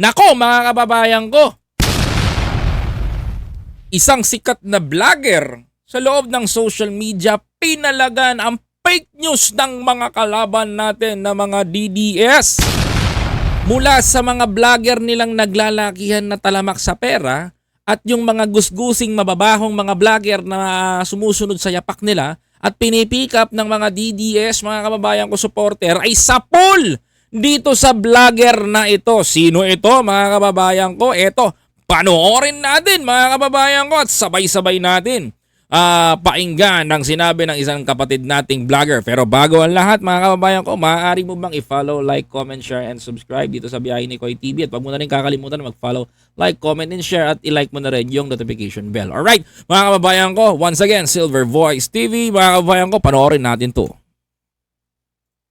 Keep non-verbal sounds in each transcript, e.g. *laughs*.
Nako mga kababayan ko, isang sikat na vlogger sa loob ng social media pinalagan ang fake news ng mga kalaban natin na mga DDS. Mula sa mga vlogger nilang naglalakihan na talamak sa pera at yung mga gusgusing mababahong mga vlogger na sumusunod sa yapak nila at pinipick up ng mga DDS, mga kababayan ko supporter ay sapol dito sa vlogger na ito. Sino ito mga kababayan ko? Ito, panoorin natin mga kababayan ko at sabay-sabay natin ah painggan ang sinabi ng isang kapatid nating vlogger. Pero bago ang lahat mga kababayan ko, maaari mo bang i-follow, like, comment, share, and subscribe dito sa Biyahe ni Koy TV. At wag mo na rin kakalimutan mag-follow, like, comment, and share at i-like mo na rin yung notification bell. Alright, mga kababayan ko, once again, Silver Voice TV, mga kababayan ko, panoorin natin to.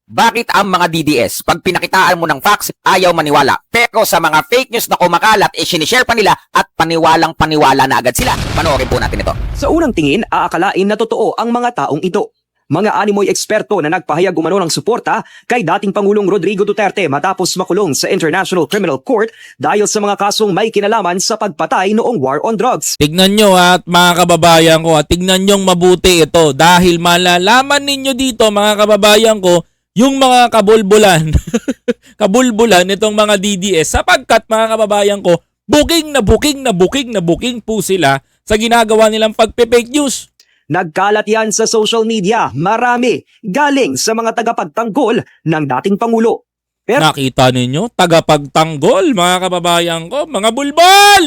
Bakit ang mga DDS, pag pinakitaan mo ng facts, ayaw maniwala? Pero sa mga fake news na kumakalat, eh sinishare pa nila at paniwalang paniwala na agad sila. Panoorin po natin ito. Sa unang tingin, aakalain na totoo ang mga taong ito. Mga animoy eksperto na nagpahayag umano ng suporta kay dating Pangulong Rodrigo Duterte matapos makulong sa International Criminal Court dahil sa mga kasong may kinalaman sa pagpatay noong war on drugs. Tignan nyo at mga kababayan ko at tignan nyong mabuti ito dahil malalaman ninyo dito mga kababayan ko yung mga kabulbulan, *laughs* kabulbulan nitong mga DDS sapagkat mga kababayan ko, booking na booking na booking na booking po sila sa ginagawa nilang pagpe-fake news. Nagkalat yan sa social media, marami, galing sa mga tagapagtanggol ng dating Pangulo. Pero Nakita ninyo, tagapagtanggol mga kababayan ko, mga bulbol!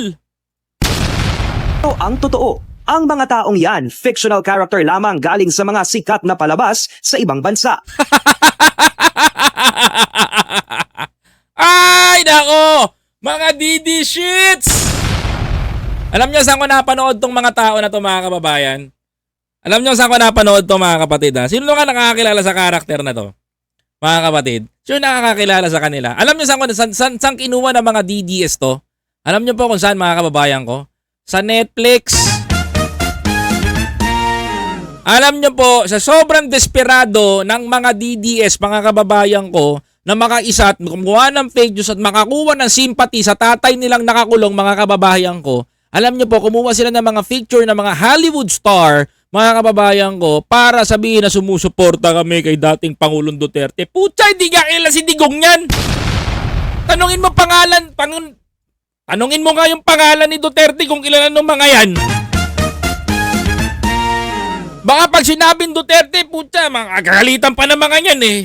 ang totoo, ang mga taong yan, fictional character lamang galing sa mga sikat na palabas sa ibang bansa. *laughs* Ay, nako! Mga DD shits! Alam niyo saan ko napanood tong mga tao na to mga kababayan? Alam niyo saan ko napanood to mga kapatid ha? Sino ka nakakakilala sa karakter na to? Mga kapatid, sino nakakakilala sa kanila? Alam niyo saan, ko, saan, saan, saan kinuha ng mga DDS to? Alam niyo po kung saan mga kababayan ko? Sa Netflix. Alam niyo po, sa sobrang desperado ng mga DDS, mga kababayan ko, na makaisa at kumuha ng fake news at makakuha ng sympathy sa tatay nilang nakakulong mga kababayan ko, alam niyo po, kumuha sila ng mga picture ng mga Hollywood star, mga kababayan ko, para sabihin na sumusuporta kami kay dating Pangulong Duterte. Putya, hindi ka kilala si Digong yan! Tanungin mo pangalan, pangun, tanungin mo nga yung pangalan ni Duterte kung kilala ng mga yan. Baka pag sinabing Duterte, putya, makakalitan pa ng mga yan eh.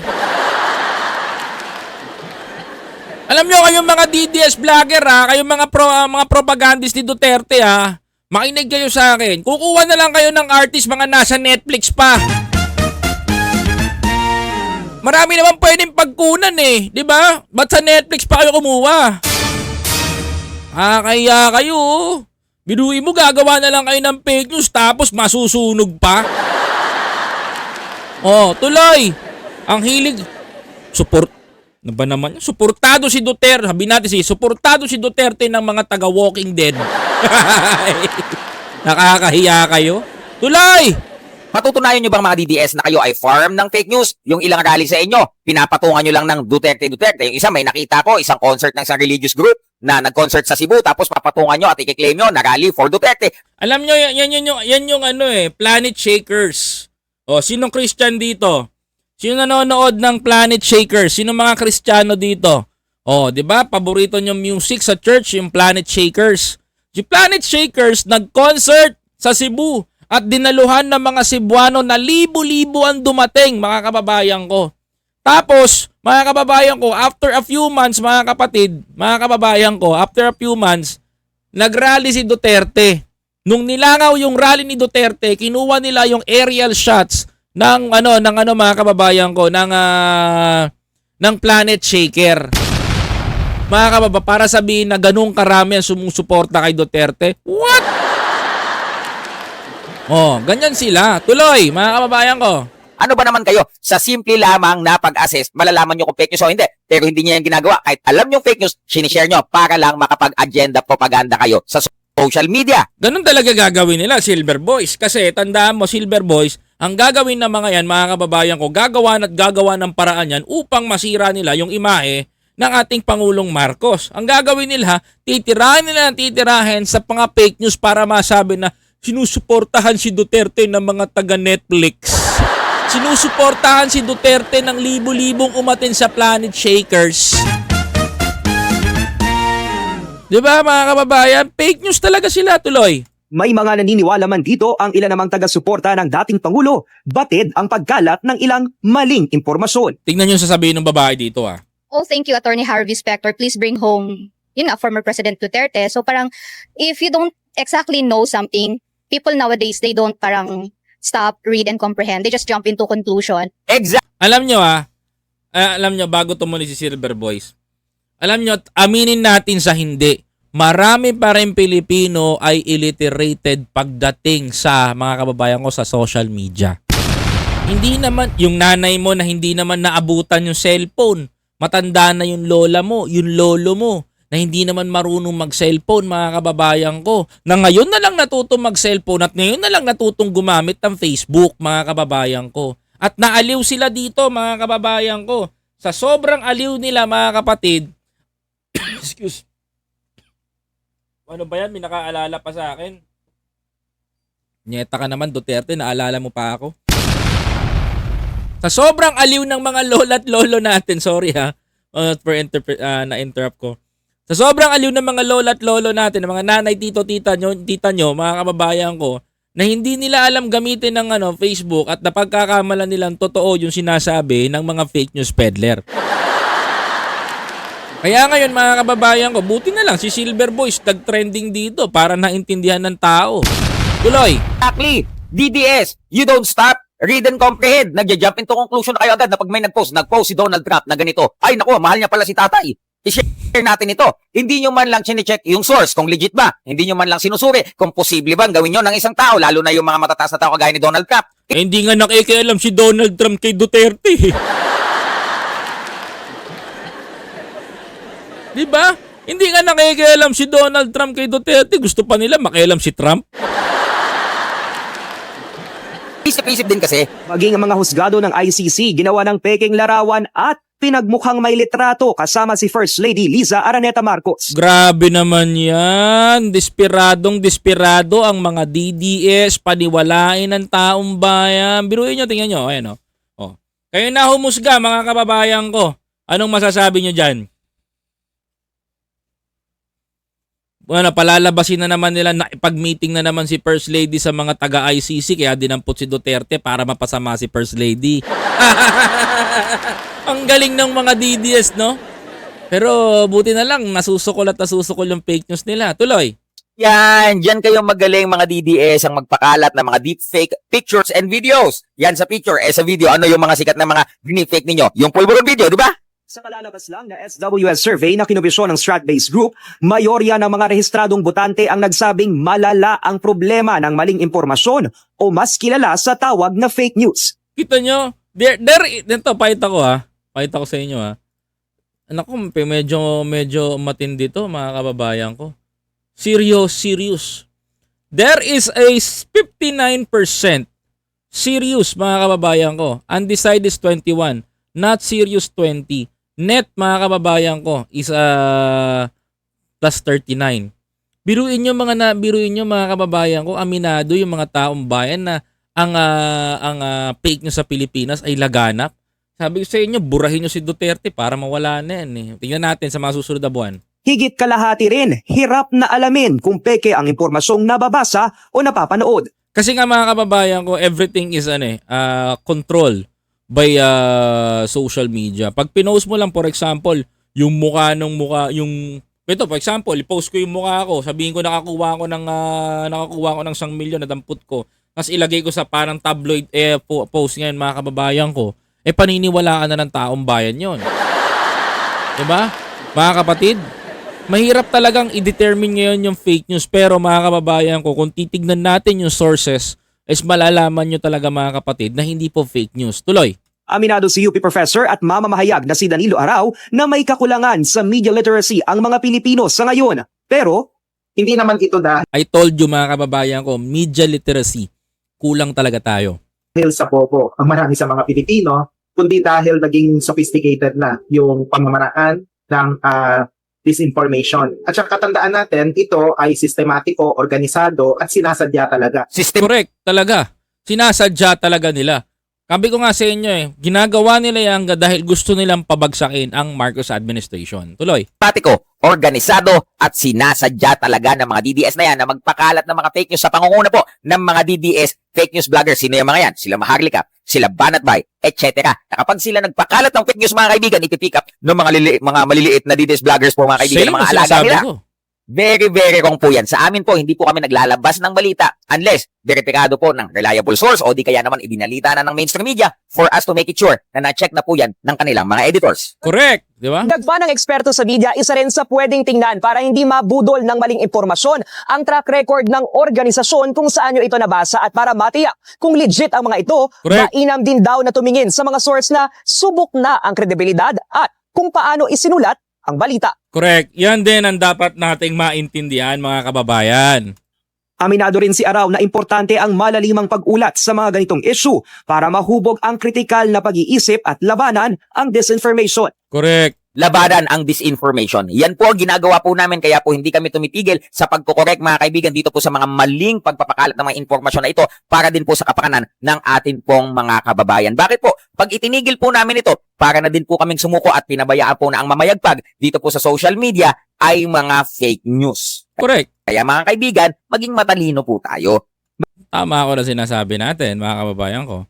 Alam nyo kayong mga DDS vlogger ha, kayong mga pro, ah, mga propagandist ni Duterte ha. Makinig kayo sa akin. Kukuha na lang kayo ng artist mga nasa Netflix pa. Marami naman pwedeng pagkunan eh, 'di ba? Ba't sa Netflix pa kayo kumuha? Ah, kaya kayo. Biruin mo gagawa na lang kayo ng fake news tapos masusunog pa. Oh, tuloy. Ang hilig support ano ba naman? Suportado si Duterte. Sabi natin si suportado si Duterte ng mga taga Walking Dead. *laughs* Nakakahiya kayo. Tuloy! Matutunayan nyo bang mga DDS na kayo ay farm ng fake news? Yung ilang rally sa inyo, pinapatungan nyo lang ng Duterte Duterte. Yung isa may nakita ko, isang concert ng isang religious group na nag-concert sa Cebu tapos papatungan nyo at i-claim nyo na rally for Duterte. Alam nyo, yan, yan, yan, yung, yan yung ano eh, Planet Shakers. O, sinong Christian dito? Sino nanonood ng Planet Shakers? Sino mga Kristiyano dito? O, di ba? Paborito nyo music sa church, yung Planet Shakers. Yung Planet Shakers nag-concert sa Cebu at dinaluhan ng mga Cebuano na libo-libo ang dumating, mga kababayan ko. Tapos, mga kababayan ko, after a few months, mga kapatid, mga kababayan ko, after a few months, nagrally si Duterte. Nung nilangaw yung rally ni Duterte, kinuha nila yung aerial shots ng ano ng ano mga kababayan ko ng ah, ng Planet Shaker. Mga kababa, para sabihin na ganung karami ang sumusuporta kay Duterte. What? Oh, ganyan sila. Tuloy, mga kababayan ko. Ano ba naman kayo? Sa simple lamang na pag-assess, malalaman nyo kung fake news o hindi. Pero hindi nyo yan ginagawa. Kahit alam nyo fake news, sinishare nyo para lang makapag-agenda propaganda kayo sa social media. Ganun talaga gagawin nila, Silver Boys. Kasi tandaan mo, Silver Boys, ang gagawin ng mga yan, mga kababayan ko, gagawa at gagawa ng paraan yan upang masira nila yung imahe ng ating Pangulong Marcos. Ang gagawin nila, titirahin nila ng titirahin sa mga fake news para masabi na sinusuportahan si Duterte ng mga taga Netflix. Sinusuportahan si Duterte ng libo-libong umatin sa Planet Shakers. Di ba mga kababayan? Fake news talaga sila tuloy. May mga naniniwala man dito ang ilan namang taga-suporta ng dating Pangulo, batid ang pagkalat ng ilang maling impormasyon. Tingnan nyo yung sasabihin ng babae dito ah. Oh, thank you, Attorney Harvey Specter. Please bring home, yun nga, former President Duterte. So parang, if you don't exactly know something, people nowadays, they don't parang stop, read, and comprehend. They just jump into conclusion. Exact. Alam nyo ah, ah, alam nyo bago tumuli si Silver Boys, alam nyo, aminin natin sa hindi, marami pa rin Pilipino ay illiterated pagdating sa mga kababayan ko sa social media. Hindi naman, yung nanay mo na hindi naman naabutan yung cellphone, matanda na yung lola mo, yung lolo mo, na hindi naman marunong mag-cellphone mga kababayan ko. Na ngayon na lang natutong mag-cellphone at ngayon na lang natutong gumamit ng Facebook mga kababayan ko. At naaliw sila dito mga kababayan ko. Sa sobrang aliw nila mga kapatid, *coughs* excuse, ano ba yan? May nakaalala pa sa akin. Nyeta ka naman Duterte, naalala mo pa ako. Sa sobrang aliw ng mga lola at lolo natin, sorry ha, uh, for interpre- ah, na-interrupt ko. Sa sobrang aliw ng mga lola at lolo natin, ng mga nanay, tito, tita nyo, tita nyo, mga kababayan ko, na hindi nila alam gamitin ng ano, Facebook at napagkakamalan nilang totoo yung sinasabi ng mga fake news peddler. Kaya ngayon mga kababayan ko, buti na lang si Silver Boys nag-trending dito para naintindihan ng tao. Tuloy, Exactly. DDS, you don't stop. Read and comprehend. Nagja-jump into conclusion na kayo agad na pag may nag-post, nag-post si Donald Trump na ganito. Ay nako, mahal niya pala si tatay. I-share natin ito. Hindi nyo man lang chinecheck yung source kung legit ba. Hindi nyo man lang sinusuri kung posible bang gawin nyo ng isang tao, lalo na yung mga matataas na tao kagaya ni Donald Trump. eh, hindi nga nakikialam si Donald Trump kay Duterte. *laughs* Di ba? Hindi nga nakikialam si Donald Trump kay Duterte. Gusto pa nila makialam si Trump. Isip-isip din kasi, Maging mga husgado ng ICC ginawa ng peking larawan at pinagmukhang may litrato kasama si First Lady Liza Araneta Marcos. Grabe naman yan. Desperadong desperado ang mga DDS paniwalain ng taong bayan. Biruin nyo, tingnan nyo. Ayan o. Oh. Kayo na humusga mga kababayan ko. Anong masasabi nyo dyan? Bueno, palalabasin na naman nila na ipag-meeting na naman si First Lady sa mga taga-ICC kaya dinampot si Duterte para mapasama si First Lady. *laughs* *laughs* Ang galing ng mga DDS, no? Pero buti na lang, nasusukol at nasusukol yung fake news nila. Tuloy. yan, dyan kayo magaling mga DDS ang magpakalat ng mga deepfake pictures and videos. Yan sa picture, eh sa video, ano yung mga sikat na mga deepfake ninyo? Yung pulburon video, di ba? Sa kalalabas lang na SWS survey na kinobisyon ng Stratbase Group, mayorya ng mga rehistradong botante ang nagsabing malala ang problema ng maling impormasyon o mas kilala sa tawag na fake news. Kita nyo? There, there, ito, pakita ko ha. Pakita ko sa inyo ha. Anak ko, medyo, medyo matindi to mga kababayan ko. Serious, serious. There is a 59% serious mga kababayan ko. Undecided is 21. Not serious 20. Net mga kababayan ko is uh, plus 39. Biruin nyo mga na, biruin nyo mga kababayan ko, aminado yung mga taong bayan na ang ah, ang ah, fake news sa Pilipinas ay laganap. Sabi ko sa inyo, burahin nyo si Duterte para mawala na yan. Eh. Tingnan natin sa mga susunod na buwan. Higit kalahati rin, hirap na alamin kung peke ang impormasyong nababasa o napapanood. Kasi nga mga kababayan ko, everything is ano eh, ah, control by ah, social media. Pag pinost mo lang, for example, yung mukha ng mukha, yung ito, for example, i-post ko yung mukha ko, sabihin ko nakakuha ko ng ah, nakakuha ko ng 1 milyon na dampot ko. Tapos ilagay ko sa parang tabloid eh, po- post ngayon mga kababayan ko. Eh paniniwalaan na ng taong bayan 'yon. 'Di ba? Mga kapatid, mahirap talagang i-determine ngayon yung fake news pero mga kababayan ko, kung titignan natin yung sources, is malalaman nyo talaga mga kapatid na hindi po fake news. Tuloy. Aminado si UP professor at mamamahayag na si Danilo Araw na may kakulangan sa media literacy ang mga Pilipino sa ngayon. Pero hindi naman ito dahil I told you mga kababayan ko, media literacy. Kulang talaga tayo. sa bobo ang marami sa mga Pilipino, kundi dahil naging sophisticated na yung pamamaraan ng ah, disinformation. At saka katandaan natin, ito ay sistematiko, organisado, at sinasadya talaga. System Correct, talaga. Sinasadya talaga nila. Sabi ko nga sa inyo eh, ginagawa nila yan dahil gusto nilang pabagsakin ang Marcos administration. Tuloy. sistematiko, organisado, at sinasadya talaga ng mga DDS na yan na magpakalat ng mga fake news sa pangunguna po ng mga DDS fake news vloggers. Sino yung mga yan? Sila Maharlika, sila Banatbay, etc. Na kapag sila nagpakalat ng fake news mga kaibigan, ipipick up ng mga, lili- mga maliliit na DDS vloggers po mga kaibigan Same mga alaga nila. ko. Very, very wrong po yan. Sa amin po, hindi po kami naglalabas ng balita unless verifikado po ng reliable source o di kaya naman ibinalita na ng mainstream media for us to make it sure na na-check na po yan ng kanilang mga editors. Correct, di ba? Dagba ng eksperto sa media, isa rin sa pwedeng tingnan para hindi mabudol ng maling impormasyon ang track record ng organisasyon kung saan nyo ito nabasa at para matiyak kung legit ang mga ito, Correct. mainam din daw na tumingin sa mga source na subok na ang kredibilidad at kung paano isinulat ang balita. Correct. Yan din ang dapat nating maintindihan mga kababayan. Aminado rin si Araw na importante ang malalimang pag-ulat sa mga ganitong issue para mahubog ang kritikal na pag-iisip at labanan ang disinformation. Correct. Labanan ang disinformation. Yan po ang ginagawa po namin kaya po hindi kami tumitigil sa pagkokorek mga kaibigan dito po sa mga maling pagpapakalat ng mga informasyon na ito para din po sa kapakanan ng atin pong mga kababayan. Bakit po? Pag itinigil po namin ito, para na din po kaming sumuko at pinabayaan po na ang mamayagpag dito po sa social media ay mga fake news. Correct. Kaya mga kaibigan, maging matalino po tayo. Tama ako na sinasabi natin mga kababayan ko.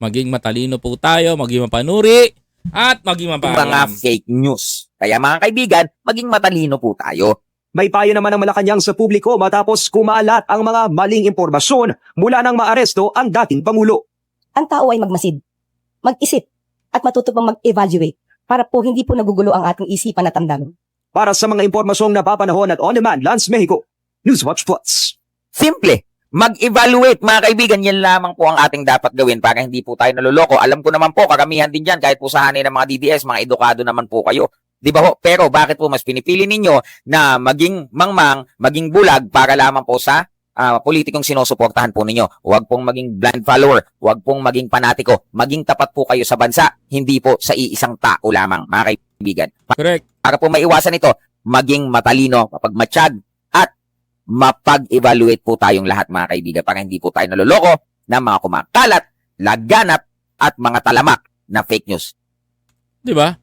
Maging matalino po tayo, maging mapanuri, at maging Mga mapaalam. fake news. Kaya mga kaibigan, maging matalino po tayo. May payo naman ng Malacanang sa publiko matapos kumalat ang mga maling impormasyon mula nang maaresto ang dating Pangulo. ang tao ay magmasid, mag-isip, at matuto pang mag-evaluate para po hindi po nagugulo ang ating isipan at damdamin. Para sa mga impormasyong napapanahon at on-demand, Lance Mexico, Newswatch Plus. Simple. Mag-evaluate, mga kaibigan. Yan lamang po ang ating dapat gawin para hindi po tayo naluloko. Alam ko naman po, karamihan din dyan, kahit po sa hanay ng mga DDS, mga edukado naman po kayo. Di ba ho? Pero bakit po mas pinipili ninyo na maging mangmang, maging bulag para lamang po sa ah, politikong sinusuportahan po ninyo. Huwag pong maging blind follower, huwag pong maging panatiko, maging tapat po kayo sa bansa, hindi po sa iisang tao lamang, mga kaibigan. Correct. Para po maiwasan ito, maging matalino, mapagmatsyag, at mapag-evaluate po tayong lahat mga kaibigan para hindi po tayo naloloko ng mga kumakalat, laganap, at mga talamak na fake news. Di ba?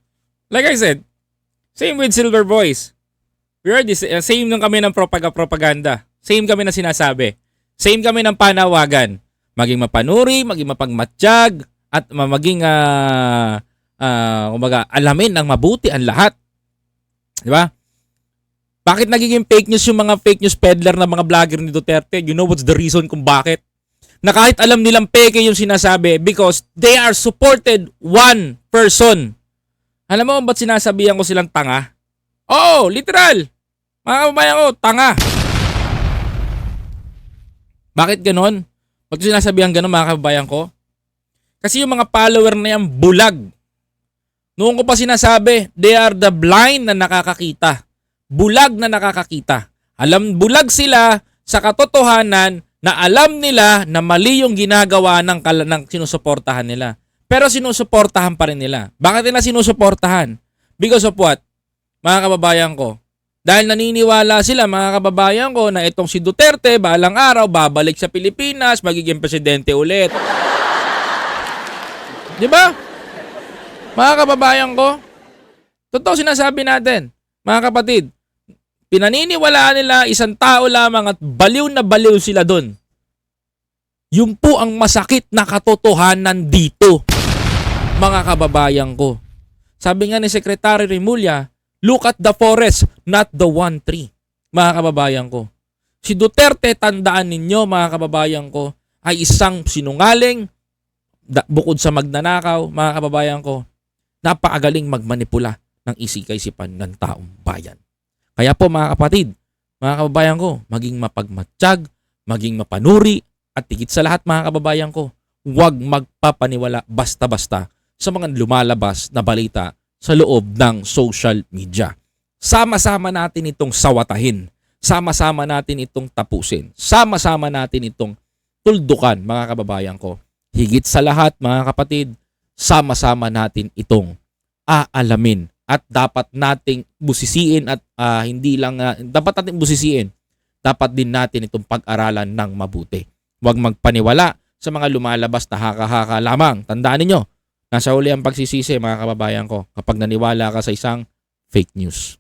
Like I said, same with Silver Voice. We are this, uh, same nung kami ng propag- propaganda. Same kami na sinasabi. Same kami ng panawagan. Maging mapanuri, maging mapagmatsyag, at ma- maging, ah, ah, kumbaga, alamin ng mabuti ang lahat. Di ba? Bakit nagiging fake news yung mga fake news peddler na mga vlogger ni Duterte? You know what's the reason kung bakit? Na kahit alam nilang peke yung sinasabi because they are supported one person. Alam mo ba't sinasabihan ko silang tanga? Oo, literal. Mga kababayan ko, tanga. Bakit ganon? Ba't sinasabihan ganon mga kababayan ko? Kasi yung mga follower na yan, bulag. Noong ko pa sinasabi, they are the blind na nakakakita. Bulag na nakakakita. Alam, bulag sila sa katotohanan na alam nila na mali yung ginagawa ng, ng sinusuportahan nila. Pero sinusuportahan pa rin nila. Bakit nila sinusuportahan? Because of what? Mga kababayan ko. Dahil naniniwala sila mga kababayan ko na itong si Duterte balang araw babalik sa Pilipinas, magiging presidente ulit. *laughs* 'Di ba? Mga kababayan ko, totoo sinasabi natin, mga kapatid, pinaniniwalaan nila isang tao lamang at baliw na baliw sila doon. Yun po ang masakit na katotohanan dito, mga kababayan ko. Sabi nga ni Secretary Remulla, look at the forest, not the one tree. Mga kababayan ko. Si Duterte, tandaan ninyo mga kababayan ko, ay isang sinungaling, bukod sa magnanakaw, mga kababayan ko, napakagaling magmanipula ng isikaisipan ng taong bayan. Kaya po mga kapatid, mga kababayan ko, maging mapagmatsyag, maging mapanuri, at tigit sa lahat mga kababayan ko, huwag magpapaniwala basta-basta sa mga lumalabas na balita sa loob ng social media. Sama-sama natin itong sawatahin. Sama-sama natin itong tapusin. Sama-sama natin itong tuldukan mga kababayan ko. Higit sa lahat mga kapatid, sama-sama natin itong aalamin at dapat nating busisiin at ah, hindi lang ah, dapat nating busisiin dapat din natin itong pag-aralan ng mabuti. Huwag magpaniwala sa mga lumalabas na haka-haka lamang. Tandaan ninyo, nasa uli ang pagsisisi mga kababayan ko kapag naniwala ka sa isang fake news.